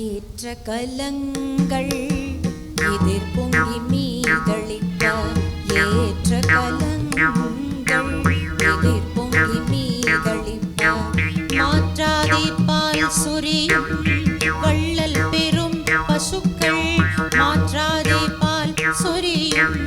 ஏற்ற கலங்கள் எதிர் பொங்கி மீதளித்த ஏற்ற கலங்கள் எதிர் பொங்கி மீதளித்த மாற்றாதே பால் சொரியும் வள்ளல் பெரும் பசுக்கள் மாற்றாதே பால் சொரியும்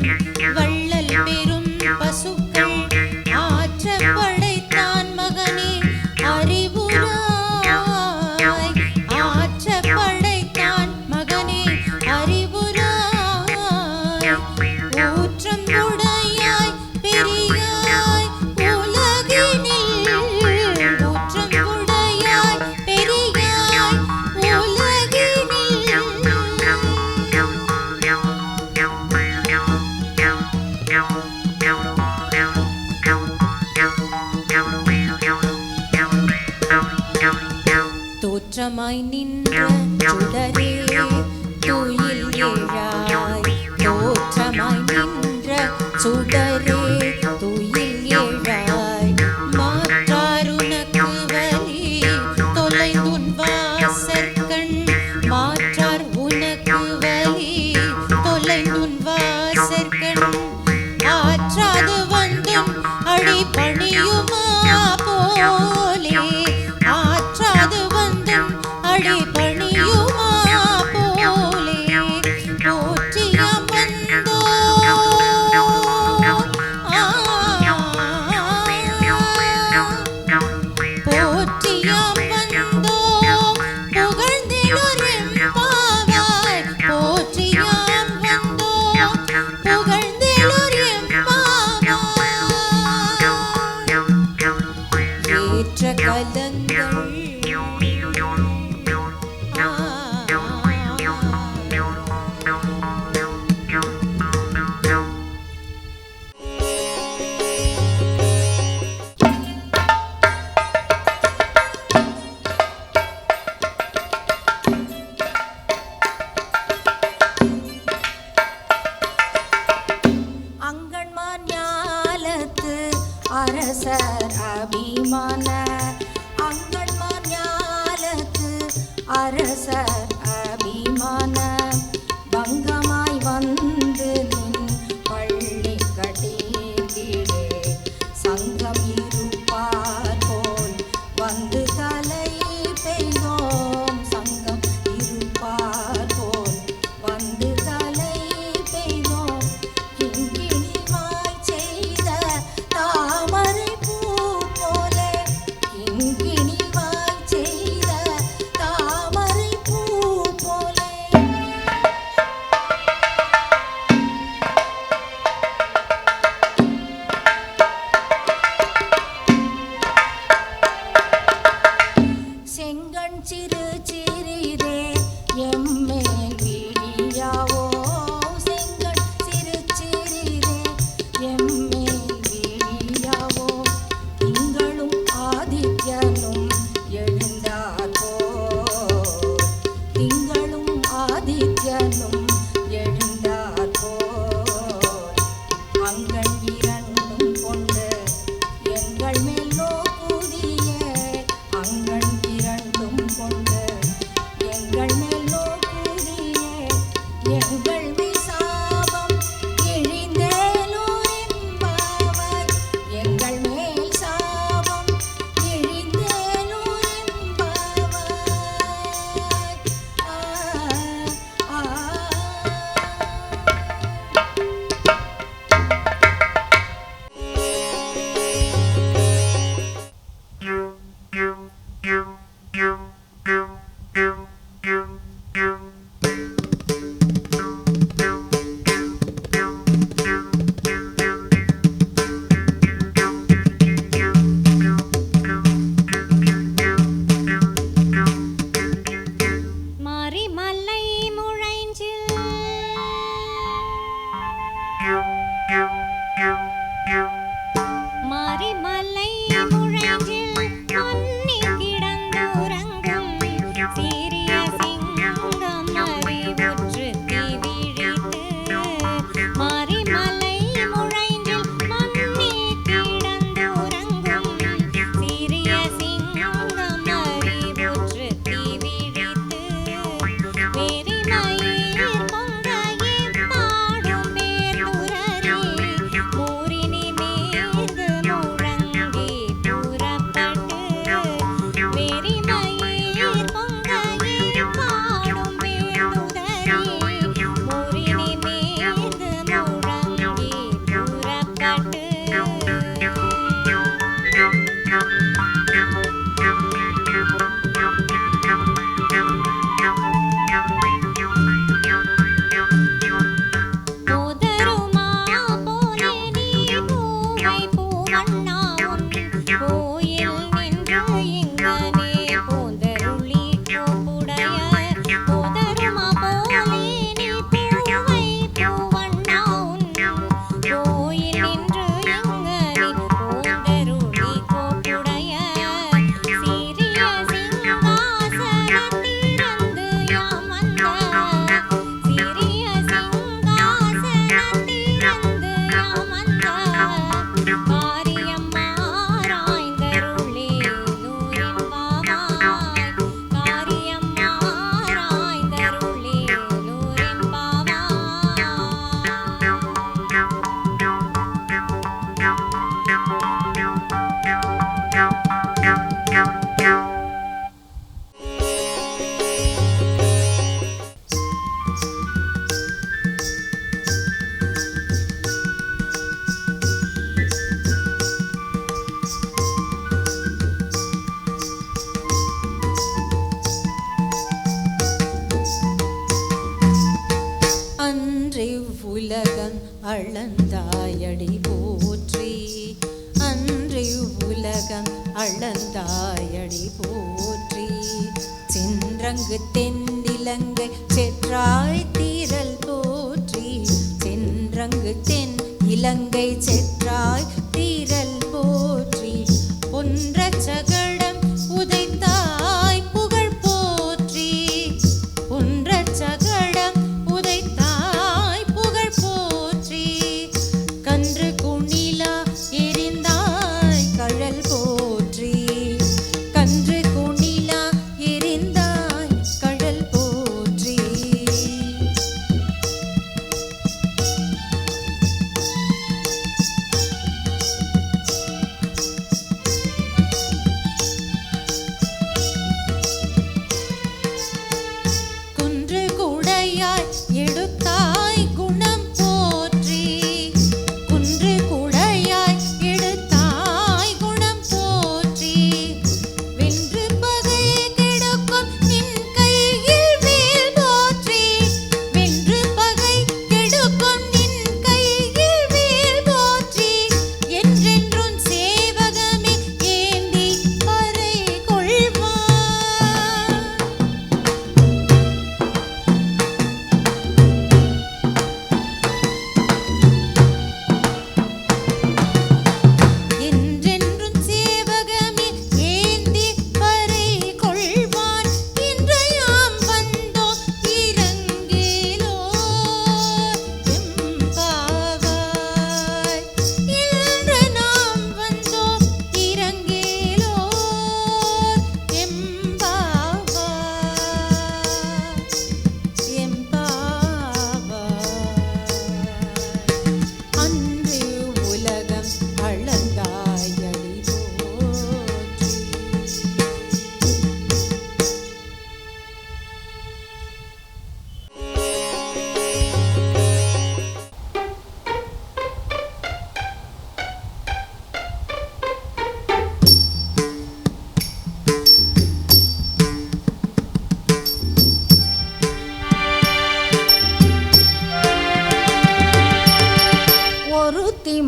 உறங்குத்தேன் இலங்கை செ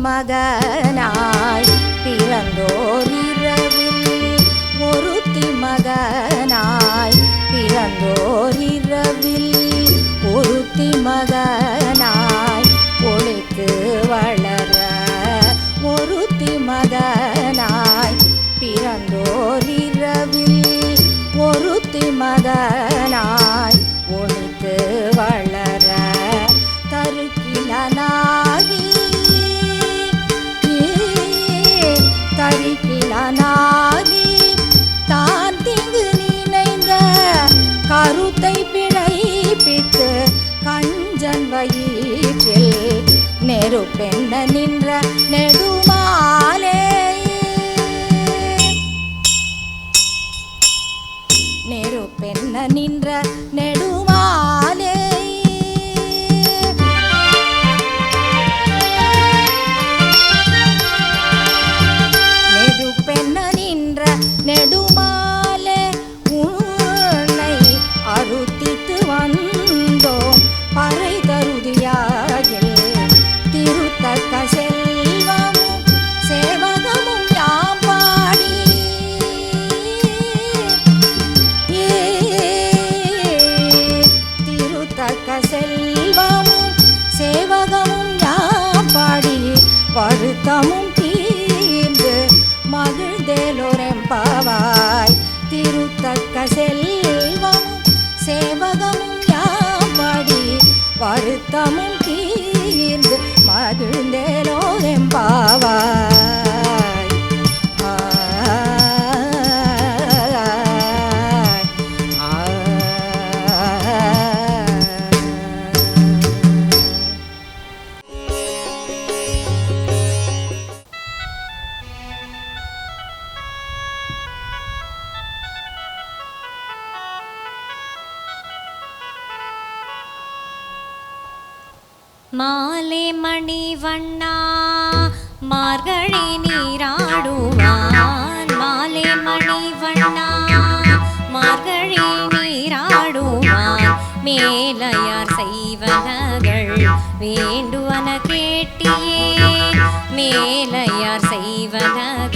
மகனாய் பிறந்தோர் இரவில் ஒருத்தி மகனாய் பிறந்தோர் இரவில் ஒருத்தி மகனாய் ஒழித்து வளர ஒருத்தி மகனாய் பிறந்தோர் இரவில் ஒருத்தி மகன் ಬೆಂಡ ನಿಂದ್ರ ನೆ தமும் தீர்ந்து மகிழ்ந்தேலோரெம்பாவாய் திருத்தக்க செல்வம் சேவகமும் யாவாடி வருத்தமும் தீர்ந்து மகிழ்ந்தேலோரெம்பாவாய் மாலே மணி வண்ணா மார்கழி நீராடுவான். மாலே மணி வண்ணா மார்கழி நீராடுவான். மேலையார் செய்வனகள் வேண்டுவன கேட்டியே மேலையார் செய்வனகள்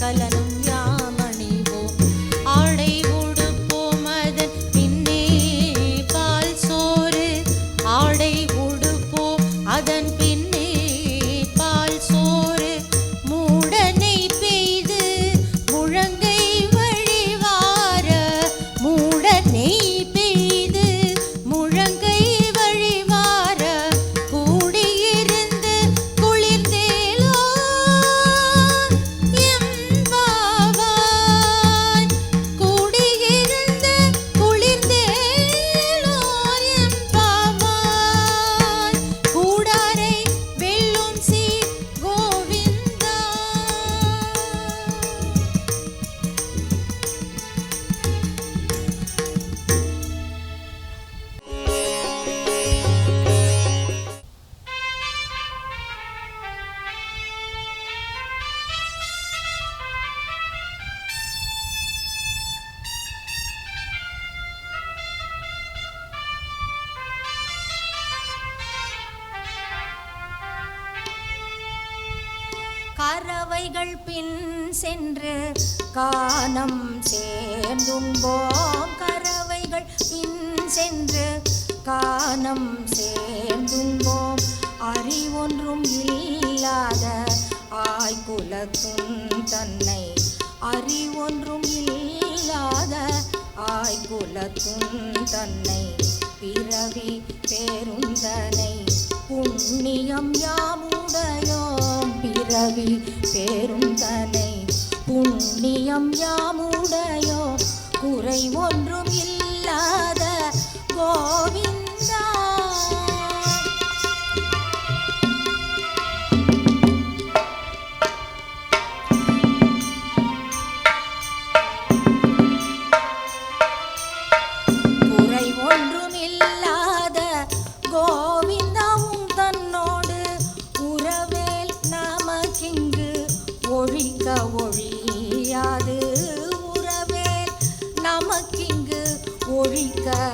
కలనున్న தன்னை அறிவொன்றும் இல்லாத ஆய்குலத்தும் தன்னை பிறவி பேருந்தனை. புண்ணியம் யாமுடையோம் பிறவி பேருந்தனை. புண்ணியம் யாமுடையோ குறை ஒன்றும் இல்லாத கோவிந்த ஒழியாது உறவே. நமக்கிங்கு ஒழிக்க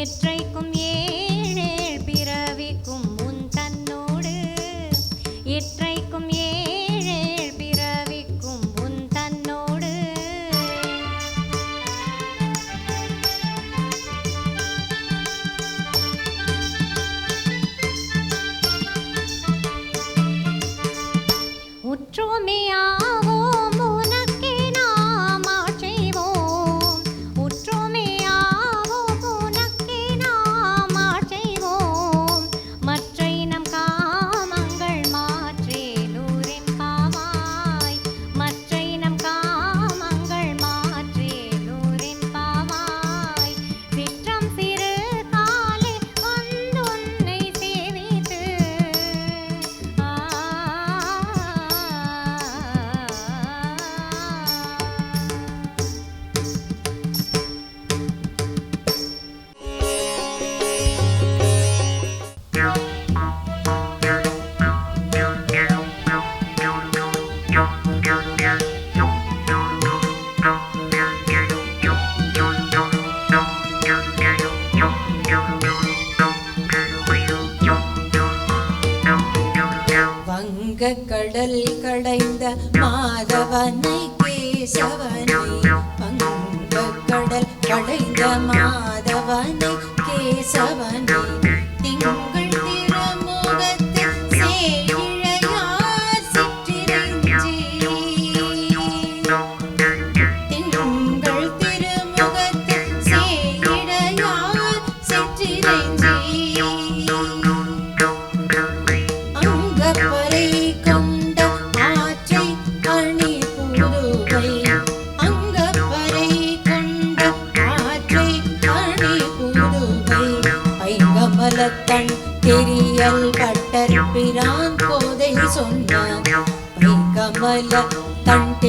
எற்றைக்கும் మాధవని కేశవని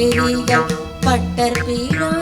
தண்டெறிக பட்டர் பீரான்